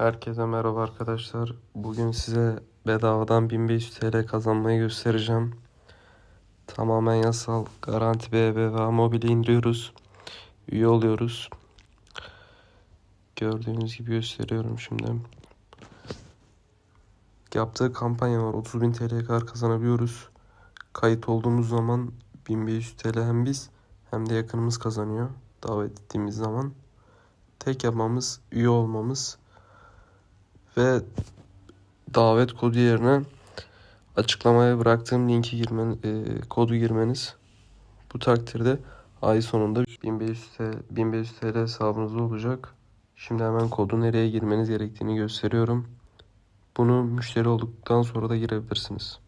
Herkese merhaba arkadaşlar. Bugün size bedavadan 1500 TL kazanmayı göstereceğim. Tamamen yasal. Garanti BBVA mobili indiriyoruz. Üye oluyoruz. Gördüğünüz gibi gösteriyorum şimdi. Yaptığı kampanya var. 30.000 TL'ye kadar kazanabiliyoruz. Kayıt olduğumuz zaman 1500 TL hem biz hem de yakınımız kazanıyor. Davet ettiğimiz zaman. Tek yapmamız üye olmamız ve davet kodu yerine açıklamaya bıraktığım linki girmen, e, kodu girmeniz. Bu takdirde ay sonunda 1500 TL, 1500 TL hesabınız olacak. Şimdi hemen kodu nereye girmeniz gerektiğini gösteriyorum. Bunu müşteri olduktan sonra da girebilirsiniz.